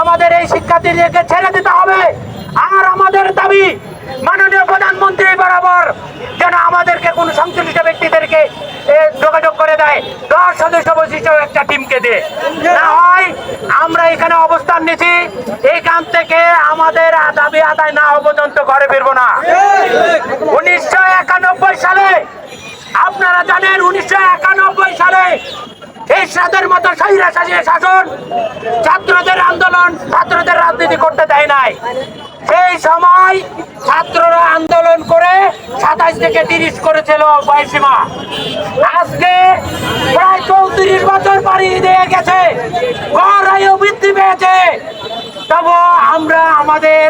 আমাদের এই শিক্ষার্থীদেরকে ছেড়ে দিতে হবে। আর আমাদের দাবি মাননীয় প্রধানমন্ত্রী বরাবর যেন আমাদেরকে কোন সংশ্লিষ্ট ব্যক্তিদেরকে যোগাযোগ দেয় দশ সদস্য বিশিষ্ট একটা টিমকে দিয়ে না হয় আমরা এখানে অবস্থান নিছি এইখান থেকে আমাদের দাবি আদায় না হওয়া পর্যন্ত ঘরে ফিরবো না। উনিশশো একানব্বই সালে, আপনারা জানেন উনিশশো একানব্বই সালে এই সাদের মতো সাজিয়ে শাসন ছাত্রদের আন্দোলন ছাত্রদের রাজনীতি করতে দেয় নাই। সেই সময় ছাত্ররা আন্দোলন করে সাতাইশ থেকে তিরিশ করেছিল বয়সীমা, আজকে প্রায় চৌত্রিশ বছর পাড়িয়ে দিয়ে গেছে গড় আয়ু বৃদ্ধি পেয়েছে। তবু আমরা আমাদের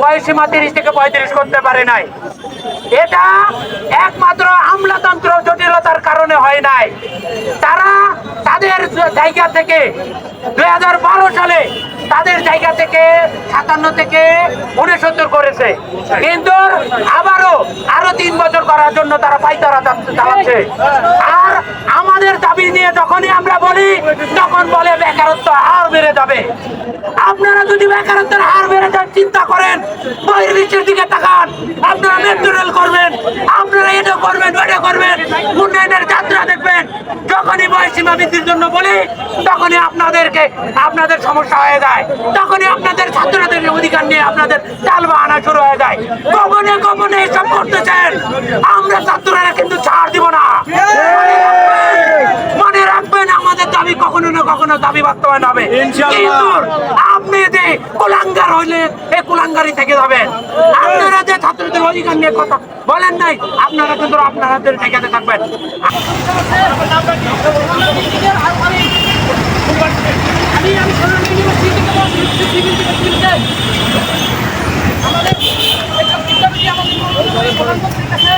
বয়সীমা তিরিশ থেকে পঁয়ত্রিশ করতে পারি নাই। এটা একমাত্র আমলাতন্ত্র জটিলতার কারণে হয় নাই। তারা তাদের জায়গা থেকে দু হাজার বারো সালে তাদের জায়গা থেকে সাতান্ন থেকে উনসত্তর করেছে। কিন্তু আবারও আরও তিন বছর করার জন্য তারা পাইতারা চালাচ্ছে। আর আমাদের দাবি নিয়ে যখনই আমরা বলি, তখন বলে বেকারত্ব আর বেড়ে যাবে। আপনারা যদি বেকারত্বের হার বেড়ে যাওয়ার চিন্তা করেন, বহির্বিশ্বের দিকে তাকান। আপনারা মেট্রো রেল করবেন, আপনারা এটা করবেন ওটা করবেন উন্নয়নের যাত্রা দেখবেন। যখনই বয়সীমা বৃদ্ধির জন্য বলি তখনই আপনাদেরকে আপনাদের সমস্যা হয়ে যায়। তখনই আপনাদের ছাত্রদের অধিকার নিয়ে আপনাদের চাল বাহানা শুরু হয়ে যায়। গোপনে গোপনে এসব করতেছেন। আমরা ছাত্ররা কিন্তু ছাড় দিব না। মনে রাখবেন আমাদের দাবি কখনো না কখনো দাবি বাস্তবায়ন হবে। কিন্তু আপনি কুলাঙ্গার হইলে এই কুলাঙ্গারি থেকে যাবেন। আপনারা যে ছাত্রদের অধিকার নিয়ে কথা বলেন নাই, আপনারা কিন্তু আপনাদের জায়গাতে থাকবেন। আমি আমি আমাদের আমাদের প্রধানমন্ত্রীর কাছে